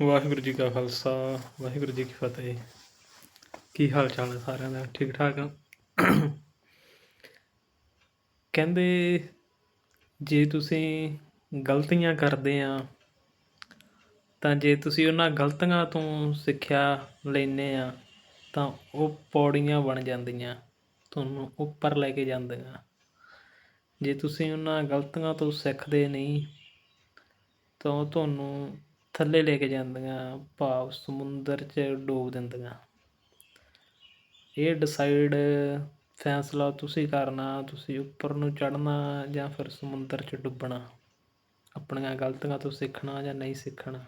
ਵਾਹਿਗੁਰੂ ਜੀ ਕਾ ਖਾਲਸਾ, ਵਾਹਿਗੁਰੂ ਜੀ ਕੀ ਫਤਿਹ। ਕੀ ਹਾਲ ਚਾਲ ਹੈ ਸਾਰਿਆਂ ਦਾ? ਠੀਕ ਠਾਕ ਆ? ਕਹਿੰਦੇ, ਜੇ ਤੁਸੀਂ ਗਲਤੀਆਂ ਕਰਦੇ ਆ, ਤਾਂ ਜੇ ਤੁਸੀਂ ਉਹਨਾਂ ਗਲਤੀਆਂ ਤੋਂ ਸਿੱਖਿਆ ਲੈਨੇ ਆ, ਤਾਂ ਉਹ ਪੌੜੀਆਂ ਬਣ ਜਾਂਦੀਆਂ, ਤੁਹਾਨੂੰ ਉੱਪਰ ਲੈ ਕੇ ਜਾਂਦੀਆਂ। ਜੇ ਤੁਸੀਂ ਉਹਨਾਂ ਗਲਤੀਆਂ ਤੋਂ ਸਿੱਖਦੇ ਨਹੀਂ, ਤਾਂ ਉਹ ਤੁਹਾਨੂੰ ਥੱਲੇ ਲੈ ਕੇ ਜਾਂਦੀਆਂ, ਭਾਵ ਸਮੁੰਦਰ 'ਚ ਡੋਬ ਦਿੰਦੀਆਂ। ਇਹ ਡਿਸਾਈਡ ਫੈਸਲਾ ਤੁਸੀਂ ਕਰਨਾ, ਤੁਸੀਂ ਉੱਪਰ ਨੂੰ ਚੜ੍ਹਨਾ ਜਾਂ ਫਿਰ ਸਮੁੰਦਰ 'ਚ ਡੁੱਬਣਾ। ਆਪਣੀਆਂ ਗਲਤੀਆਂ ਤੋਂ ਸਿੱਖਣਾ ਜਾਂ ਨਹੀਂ ਸਿੱਖਣਾ।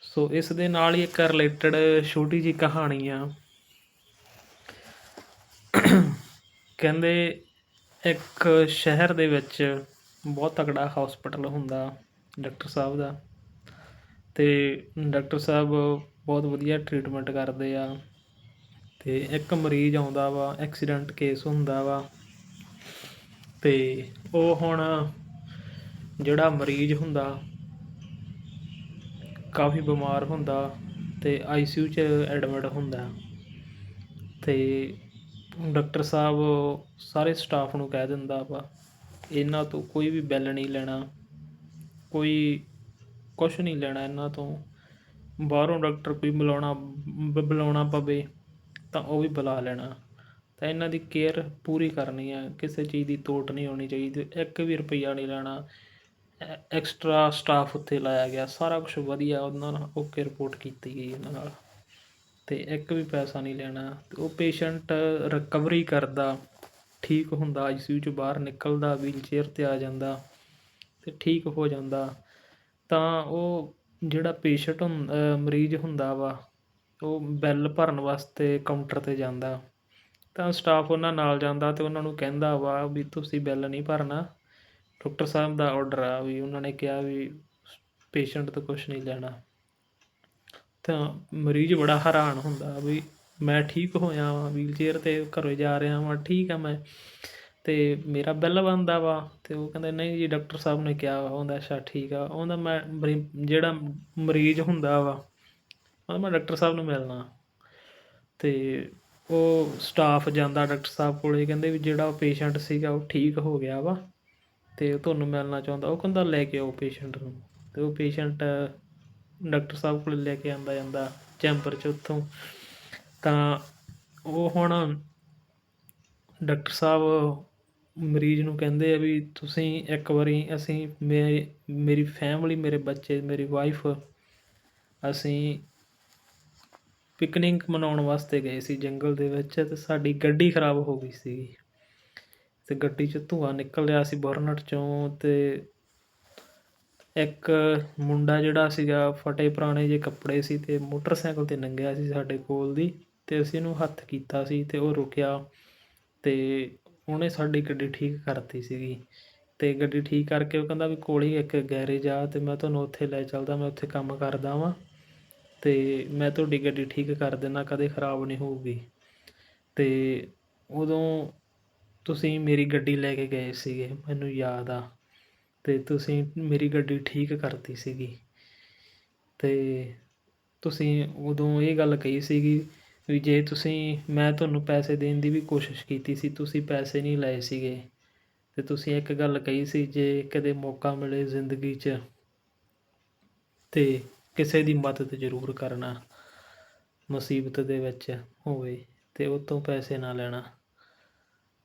ਸੋ ਇਸ ਦੇ ਨਾਲ ਹੀ ਇੱਕ ਰਿਲੇਟਡ ਛੋਟੀ ਜੀ ਕਹਾਣੀ ਆ। ਕਹਿੰਦੇ ਇੱਕ ਸ਼ਹਿਰ ਦੇ ਵਿੱਚ ਬਹੁਤ ਤਕੜਾ ਹਸਪੀਟਲ ਹੁੰਦਾ। ਡਾਕਟਰ ਸਾਹਿਬ ਦਾ। ਅਤੇ ਡਾਕਟਰ ਸਾਹਿਬ ਬਹੁਤ ਵਧੀਆ ਟਰੀਟਮੈਂਟ ਕਰਦੇ ਆ। ਅਤੇ ਇੱਕ ਮਰੀਜ਼ ਆਉਂਦਾ ਵਾ, ਐਕਸੀਡੈਂਟ ਕੇਸ ਹੁੰਦਾ ਵਾ। ਅਤੇ ਉਹ ਹੁਣ ਜਿਹੜਾ ਮਰੀਜ਼ ਹੁੰਦਾ, ਕਾਫੀ ਬਿਮਾਰ ਹੁੰਦਾ ਤੇ ਆਈਸੀਯੂ 'ਚ ਐਡਮਿਟ ਹੁੰਦਾ। ਤੇ ਡਾਕਟਰ ਸਾਹਿਬ ਸਾਰੇ ਸਟਾਫ ਨੂੰ ਕਹਿ ਦਿੰਦਾ ਵਾ, ਇਹਨਾਂ ਤੋਂ ਕੋਈ ਵੀ ਬਿੱਲ ਨਹੀਂ ਲੈਣਾ। ਕੋਈ ਕੁਛ ਨਹੀਂ ਲੈਣਾ ਇਹਨਾਂ ਤੋਂ। ਬਾਹਰੋਂ ਡਾਕਟਰ ਕੋਈ ਬੁਲਾਉਣਾ, ਬ- ਬੁਲਾਉਣਾ ਪਵੇ ਤਾਂ ਉਹ ਵੀ ਬੁਲਾ ਲੈਣਾ। ਤਾਂ ਇਹਨਾਂ ਦੀ ਕੇਅਰ ਪੂਰੀ ਕਰਨੀ ਹੈ। ਕਿਸੇ ਚੀਜ਼ ਦੀ ਤੋਟ ਨਹੀਂ ਹੋਣੀ ਚਾਹੀਦੀ। ਇੱਕ ਵੀ ਰੁਪਈਆ ਨਹੀਂ ਲੈਣਾ। ਐਕਸਟਰਾ ਸਟਾਫ ਉੱਥੇ ਲਾਇਆ ਗਿਆ। ਸਾਰਾ ਕੁਝ ਵਧੀਆ ਉਹਨਾਂ ਨਾਲ ਓਕੇ ਰਿਪੋਰਟ ਕੀਤੀ ਗਈ ਇਹਨਾਂ ਨਾਲ। ਤੇ ਇੱਕ ਵੀ ਪੈਸਾ ਨਹੀਂ ਲੈਣਾ। ਤੇ ਉਹ ਪੇਸ਼ੈਂਟ ਰਿਕਵਰੀ ਕਰਦਾ। ਠੀਕ ਹੁੰਦਾ ਆਈਸੀਯੂ ਚ ਬਾਹਰ ਨਿਕਲਦਾ ਵੀਲ ਚੇਅਰ ਤੇ ਆ ਜਾਂਦਾ। ਤੇ ਠੀਕ ਹੋ ਜਾਂਦਾ। ਤਾਂ ਉਹ ਜਿਹੜਾ ਪੇਸ਼ੈਂਟ ਹੁੰ ਮਰੀਜ਼ ਹੁੰਦਾ ਵਾ, ਉਹ ਬਿੱਲ ਭਰਨ ਵਾਸਤੇ ਕਾਊਂਟਰ ਤੇ ਜਾਂਦਾ। ਤਾਂ ਸਟਾਫ ਉਹਨਾਂ ਨਾਲ ਜਾਂਦਾ ਅਤੇ ਉਹਨਾਂ ਨੂੰ ਕਹਿੰਦਾ ਵਾ ਵੀ ਤੁਸੀਂ ਬਿੱਲ ਨਹੀਂ ਭਰਨਾ। ਡਾਕਟਰ ਸਾਹਿਬ ਦਾ ਔਡਰ ਆ ਵੀ ਉਹਨਾਂ ਨੇ ਕਿਹਾ ਵੀ ਪੇਸ਼ੈਂਟ ਤੋਂ ਕੁਛ ਨਹੀਂ ਲੈਣਾ। ਤਾਂ ਮਰੀਜ਼ ਬੜਾ ਹੈਰਾਨ ਹੁੰਦਾ ਵੀ ਮੈਂ ਠੀਕ ਹੋਇਆ ਵਾਂ ਵੀਲ ਚੇਅਰ ਤੇ ਘਰੋਂ ਜਾ ਰਿਹਾ ਵਾਂ, ਠੀਕ ਆ ਮੈਂ। ਅਤੇ ਮੇਰਾ ਬਿੱਲ ਬਣਦਾ ਵਾ ਅਤੇ ਉਹ ਕਹਿੰਦੇ, ਨਹੀਂ ਜੀ, ਡਾਕਟਰ ਸਾਹਿਬ ਨੇ ਕਿਹਾ ਵਾ, ਉਹਦਾ ਅੱਛਾ ਠੀਕ ਆ। ਉਹਦਾ ਮੈਂ ਮਰੀ- ਜਿਹੜਾ ਮਰੀਜ਼ ਹੁੰਦਾ ਵਾ, ਉਹਦਾ ਮੈਂ ਡਾਕਟਰ ਸਾਹਿਬ ਨੂੰ ਮਿਲਣਾ। ਅਤੇ ਉਹ ਸਟਾਫ ਜਾਂਦਾ ਡਾਕਟਰ ਸਾਹਿਬ ਕੋਲ, ਕਹਿੰਦੇ ਵੀ ਜਿਹੜਾ ਪੇਸ਼ੈਂਟ ਸੀਗਾ, ਉਹ ਠੀਕ ਹੋ ਗਿਆ ਵਾ ਅਤੇ ਤੁਹਾਨੂੰ ਮਿਲਣਾ ਚਾਹੁੰਦਾ। ਉਹ ਕਹਿੰਦਾ, ਲੈ ਕੇ ਆਓ ਪੇਸ਼ੈਂਟ ਨੂੰ। ਅਤੇ ਉਹ ਪੇਸ਼ੈਂਟ ਡਾਕਟਰ ਸਾਹਿਬ ਕੋਲ ਲੈ ਕੇ ਆਉਂਦਾ ਜਾਂਦਾ, ਚੈਂਬਰ 'ਚ ਉੱਥੋਂ। ਤਾਂ ਉਹ ਹੁਣ ਡਾਕਟਰ ਸਾਹਿਬ ਮਰੀਜ਼ ਨੂੰ ਕਹਿੰਦੇ ਆ ਵੀ ਤੁਸੀਂ ਇੱਕ ਵਾਰੀ ਅਸੀਂ ਮੇ, ਮੇਰੀ ਫੈਮਿਲੀ ਮੇਰੇ ਬੱਚੇ, ਮੇਰੀ ਵਾਈਫ ਅਸੀਂ ਪਿਕਨਿਕ ਮਨਾਉਣ ਵਾਸਤੇ ਗਏ ਸੀ ਜੰਗਲ ਦੇ ਵਿੱਚ ਤੇ ਸਾਡੀ ਗੱਡੀ ਖਰਾਬ ਹੋ ਗਈ ਸੀ ਤੇ ਗੱਡੀ 'ਚ ਧੂੰਆਂ ਨਿਕਲ ਰਿਹਾ ਸੀ ਬਰਨਟ 'ਚੋਂ ਤੇ ਇੱਕ ਮੁੰਡਾ ਜਿਹੜਾ ਸੀਗਾ ਫਟੇ ਪੁਰਾਣੇ ਜਿਹੇ ਕੱਪੜੇ ਸੀ ਤੇ ਮੋਟਰਸਾਈਕਲ ਤੇ ਲੰਘਿਆ ਸੀ ਸਾਡੇ ਕੋਲ ਦੀ ਤੇ ਅਸੀਂ ਉਹਨੂੰ ਹੱਥ ਕੀਤਾ ਸੀ ਤੇ ਉਹ ਰੁਕਿਆ ਤੇ ਉਹਨੇ ਸਾਡੀ ਗੱਡੀ ਠੀਕ ਕਰਤੀ ਸੀਗੀ। ਅਤੇ ਗੱਡੀ ਠੀਕ ਕਰਕੇ ਉਹ ਕਹਿੰਦਾ ਵੀ ਕੋਲ ਹੀ ਇੱਕ ਗੈਰੇਜ ਆ ਅਤੇ ਮੈਂ ਤੁਹਾਨੂੰ ਉੱਥੇ ਲੈ ਚੱਲਦਾ, ਮੈਂ ਉੱਥੇ ਕੰਮ ਕਰਦਾ ਵਾਂ। ਅਤੇ ਮੈਂ ਤੁਹਾਡੀ ਗੱਡੀ ਠੀਕ ਕਰ ਦਿੰਦਾ, ਕਦੇ ਖਰਾਬ ਨਹੀਂ ਹੋਊਗੀ। ਅਤੇ ਉਦੋਂ ਤੁਸੀਂ ਮੇਰੀ ਗੱਡੀ ਲੈ ਕੇ ਗਏ ਸੀਗੇ, ਮੈਨੂੰ ਯਾਦ ਆ। ਅਤੇ ਤੁਸੀਂ ਮੇਰੀ ਗੱਡੀ ਠੀਕ ਕਰਤੀ ਸੀਗੀ। ਅਤੇ ਤੁਸੀਂ ਉਦੋਂ ਇਹ ਗੱਲ ਕਹੀ ਸੀਗੀ ਵੀ ਜੇ ਤੁਸੀਂ, ਮੈਂ ਤੁਹਾਨੂੰ ਪੈਸੇ ਦੇਣ ਦੀ ਵੀ ਕੋਸ਼ਿਸ਼ ਕੀਤੀ ਸੀ, ਤੁਸੀਂ ਪੈਸੇ ਨਹੀਂ ਲਏ ਸੀਗੇ। ਅਤੇ ਤੁਸੀਂ ਇੱਕ ਗੱਲ ਕਹੀ ਸੀ, ਜੇ ਕਦੇ ਮੌਕਾ ਮਿਲੇ ਜ਼ਿੰਦਗੀ 'ਚ, ਤੇ ਕਿਸੇ ਦੀ ਮਦਦ ਜ਼ਰੂਰ ਕਰਨਾ, ਮੁਸੀਬਤ ਦੇ ਵਿੱਚ ਹੋਵੇ, ਤੇ ਉਹ ਤੋਂ ਪੈਸੇ ਨਾ ਲੈਣਾ।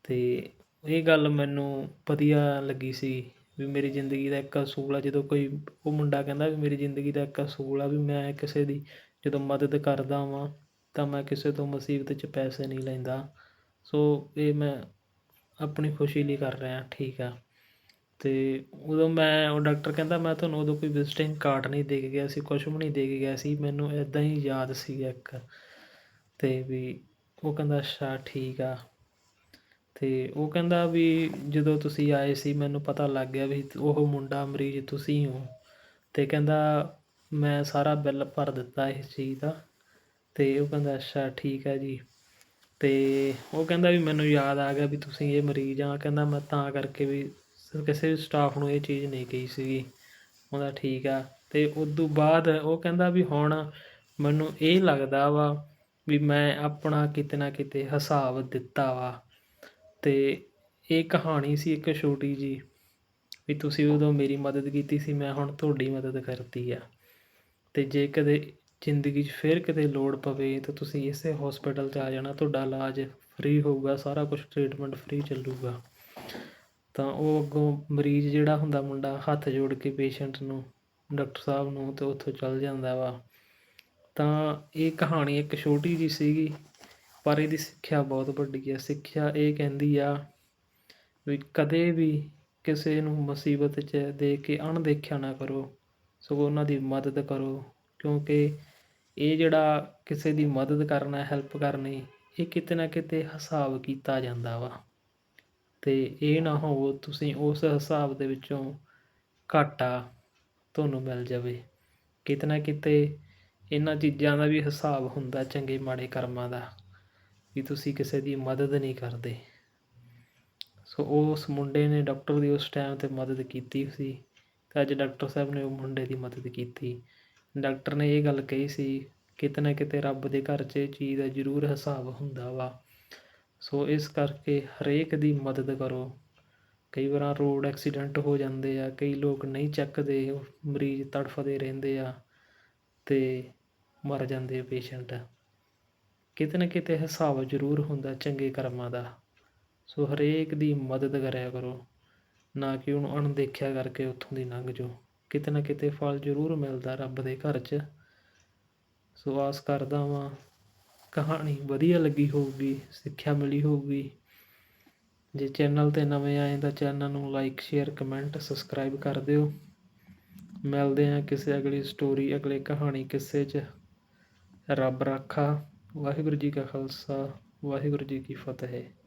ਅਤੇ ਇਹ ਗੱਲ ਮੈਨੂੰ ਵਧੀਆ ਲੱਗੀ ਸੀ ਵੀ ਮੇਰੀ ਜ਼ਿੰਦਗੀ ਦਾ ਇੱਕ ਅਸੂਲ ਆ, ਜਦੋਂ ਕੋਈ, ਉਹ ਮੁੰਡਾ ਕਹਿੰਦਾ ਵੀ ਮੇਰੀ ਜ਼ਿੰਦਗੀ ਦਾ ਇੱਕ ਅਸੂਲ ਆ ਵੀ ਮੈਂ ਕਿਸੇ ਦੀ ਜਦੋਂ ਮਦਦ ਕਰਦਾ ਵਾਂ ਤਾਂ ਮੈਂ ਕਿਸੇ ਤੋਂ ਮੁਸੀਬਤ 'ਚ ਪੈਸੇ ਨਹੀਂ ਲੈਂਦਾ। ਸੋ ਇਹ ਮੈਂ ਆਪਣੀ ਖੁਸ਼ੀ ਲਈ ਕਰ ਰਿਹਾ, ਠੀਕ ਆ। ਅਤੇ ਉਦੋਂ ਮੈਂ, ਉਹ ਡਾਕਟਰ ਕਹਿੰਦਾ, ਮੈਂ ਤੁਹਾਨੂੰ ਉਦੋਂ ਕੋਈ ਵਿਜ਼ਿਟਿੰਗ ਕਾਰਡ ਨਹੀਂ ਦੇ ਕੇ ਗਿਆ ਸੀ, ਕੁਛ ਵੀ ਨਹੀਂ ਦੇ ਕੇ ਗਿਆ ਸੀ, ਮੈਨੂੰ ਇੱਦਾਂ ਹੀ ਯਾਦ ਸੀ ਇੱਕ। ਅਤੇ ਵੀ ਉਹ ਕਹਿੰਦਾ, ਅੱਛਾ, ਠੀਕ ਆ। ਅਤੇ ਉਹ ਕਹਿੰਦਾ ਵੀ ਜਦੋਂ ਤੁਸੀਂ ਆਏ ਸੀ, ਮੈਨੂੰ ਪਤਾ ਲੱਗ ਗਿਆ ਵੀ ਉਹ ਮੁੰਡਾ ਮਰੀਜ਼ ਤੁਸੀਂ ਹੋ। ਅਤੇ ਕਹਿੰਦਾ, ਮੈਂ ਸਾਰਾ ਬਿੱਲ ਭਰ ਦਿੱਤਾ ਇਸ ਚੀਜ਼ ਦਾ। ਅਤੇ ਉਹ ਕਹਿੰਦਾ, ਅੱਛਾ, ਠੀਕ ਹੈ ਜੀ। ਅਤੇ ਉਹ ਕਹਿੰਦਾ ਵੀ ਮੈਨੂੰ ਯਾਦ ਆ ਗਿਆ ਵੀ ਤੁਸੀਂ ਇਹ ਮਰੀਜ਼ ਆ। ਕਹਿੰਦਾ, ਮੈਂ ਤਾਂ ਕਰਕੇ ਵੀ ਕਿਸੇ ਵੀ ਸਟਾਫ ਨੂੰ ਇਹ ਚੀਜ਼ ਨਹੀਂ ਕਹੀ ਸੀਗੀ। ਉਹਦਾ ਠੀਕ ਆ। ਅਤੇ ਉਦੋਂ ਬਾਅਦ ਉਹ ਕਹਿੰਦਾ ਵੀ ਹੁਣ ਮੈਨੂੰ ਇਹ ਲੱਗਦਾ ਵਾ ਵੀ ਮੈਂ ਆਪਣਾ ਕਿਤੇ ਨਾ ਕਿਤੇ ਹਿਸਾਬ ਦਿੱਤਾ ਵਾ। ਅਤੇ ਇਹ ਕਹਾਣੀ ਸੀ ਇੱਕ ਛੋਟੀ ਜੀ ਵੀ ਤੁਸੀਂ ਉਦੋਂ ਮੇਰੀ ਮਦਦ ਕੀਤੀ ਸੀ, ਮੈਂ ਹੁਣ ਤੁਹਾਡੀ ਮਦਦ ਕਰਤੀ ਆ। ਅਤੇ ਜੇ ਕਦੇ ਜ਼ਿੰਦਗੀ 'ਚ ਫਿਰ ਕਿਤੇ ਲੋੜ ਪਵੇ ਤਾਂ ਤੁਸੀਂ ਇਸੇ ਹਸਪੀਟਲ 'ਚ ਆ ਜਾਣਾ, ਤੁਹਾਡਾ ਇਲਾਜ ਫ੍ਰੀ ਹੋਊਗਾ, ਸਾਰਾ ਕੁਛ ਟ੍ਰੀਟਮੈਂਟ ਫ੍ਰੀ ਚੱਲੂਗਾ। ਤਾਂ ਉਹ ਅੱਗੋਂ ਮਰੀਜ਼ ਜਿਹੜਾ ਹੁੰਦਾ ਮੁੰਡਾ, ਹੱਥ ਜੋੜ ਕੇ ਪੇਸ਼ੈਂਟ ਨੂੰ ਡਾਕਟਰ ਸਾਹਿਬ ਨੂੰ ਅਤੇ ਉੱਥੋਂ ਚੱਲ ਜਾਂਦਾ ਵਾ। ਤਾਂ ਇਹ ਕਹਾਣੀ ਇੱਕ ਛੋਟੀ ਜੀ ਸੀਗੀ, ਪਰ ਇਹਦੀ ਸਿੱਖਿਆ ਬਹੁਤ ਵੱਡੀ ਹੈ ਸਿੱਖਿਆ ਇਹ ਕਹਿੰਦੀ ਆ ਵੀ ਕਦੇ ਵੀ ਕਿਸੇ ਨੂੰ ਮੁਸੀਬਤ 'ਚ ਦੇਖ ਕੇ ਅਣਦੇਖਿਆ ਨਾ ਕਰੋ, ਸਗੋਂ ਉਹਨਾਂ ਦੀ ਮਦਦ ਕਰੋ, ਕਿਉਂਕਿ ਇਹ ਜਿਹੜਾ ਕਿਸੇ ਦੀ ਮਦਦ ਕਰਨਾ ਹੈਲਪ ਕਰਨੀ, ਇਹ ਕਿਤੇ ਨਾ ਕਿਤੇ ਹਿਸਾਬ ਕੀਤਾ ਜਾਂਦਾ ਵਾ। ਤੇ ਇਹ ਨਾ ਹੋਵੋ ਤੁਸੀਂ ਉਸ ਹਿਸਾਬ ਦੇ ਵਿੱਚੋਂ ਘਾਟਾ ਤੁਹਾਨੂੰ ਮਿਲ ਜਾਵੇ। ਕਿਤੇ ਨਾ ਕਿਤੇ ਇਹਨਾਂ ਚੀਜ਼ਾਂ ਦਾ ਵੀ ਹਿਸਾਬ ਹੁੰਦਾ ਚੰਗੇ ਮਾੜੇ ਕਰਮਾਂ ਦਾ, ਵੀ ਤੁਸੀਂ ਕਿਸੇ ਦੀ ਮਦਦ ਨਹੀਂ ਕਰਦੇ। ਸੋ ਉਸ ਮੁੰਡੇ ਨੇ ਡਾਕਟਰ ਦੀ ਉਸ ਟਾਈਮ ਤੇ ਮਦਦ ਕੀਤੀ ਸੀ। ਤੇ ਅੱਜ ਡਾਕਟਰ ਸਾਹਿਬ ਨੇ ਉਹ ਮੁੰਡੇ ਦੀ ਮਦਦ ਕੀਤੀ। ਡਾਕਟਰ ਨੇ ਇਹ ਗੱਲ ਕਹੀ ਸੀ, ਕਿਤੇ ਨਾ ਕਿਤੇ ਰੱਬ ਦੇ ਘਰ 'ਚ ਇਹ ਚੀਜ਼ ਦਾ ਜ਼ਰੂਰ ਹਿਸਾਬ ਹੁੰਦਾ ਵਾ। ਸੋ ਇਸ ਕਰਕੇ ਹਰੇਕ ਦੀ ਮਦਦ ਕਰੋ। ਕਈ ਵਾਰ ਰੋਡ ਐਕਸੀਡੈਂਟ ਹੋ ਜਾਂਦੇ ਆ, ਕਈ ਲੋਕ ਨਹੀਂ ਚੱਕਦੇ, ਮਰੀਜ਼ ਤੜਫਦੇ ਰਹਿੰਦੇ ਆ ਅਤੇ ਮਰ ਜਾਂਦੇ ਆ ਪੇਸ਼ੈਂਟ। ਕਿਤੇ ਨਾ ਕਿਤੇ ਹਿਸਾਬ ਜ਼ਰੂਰ ਹੁੰਦਾ ਚੰਗੇ ਕਰਮਾਂ ਦਾ। ਸੋ ਹਰੇਕ ਦੀ ਮਦਦ ਕਰਿਆ ਕਰੋ। ਨਾ ਕਿ ਉਹਨੂੰ ਅਣਦੇਖਿਆ ਕਰਕੇ ਉੱਥੋਂ ਦੀ ਲੰਘ ਜਾਓ। ਕਿਤੇ ਨਾ ਕਿਤੇ ਫਲ ਜ਼ਰੂਰ ਮਿਲਦਾ ਰੱਬ ਦੇ ਘਰ 'ਚ। ਸੋ ਆਸ ਕਰਦਾ ਵਾਂ। ਕਹਾਣੀ ਵਧੀਆ ਲੱਗੀ ਹੋਊਗੀ, ਸਿੱਖਿਆ ਮਿਲੀ ਹੋਊਗੀ। ਜੇ ਚੈਨਲ ਤੇ ਨਵੇਂ ਆਏ ਤਾਂ ਚੈਨਲ ਨੂੰ ਲਾਈਕ, ਸ਼ੇਅਰ, ਕਮੈਂਟ, ਸਬਸਕ੍ਰਾਈਬ ਕਰ ਦਿਓ। ਮਿਲਦੇ ਹਾਂ ਕਿਸੇ ਅਗਲੀ ਸਟੋਰੀ, ਅਗਲੇ ਕਹਾਣੀ ਕਿੱਸੇ 'ਚ। ਰੱਬ ਰਾਖਾ। ਵਾਹਿਗੁਰੂ ਜੀ ਕਾ ਖਾਲਸਾ। ਵਾਹਿਗੁਰੂ ਜੀ ਕੀ ਫਤਿਹ।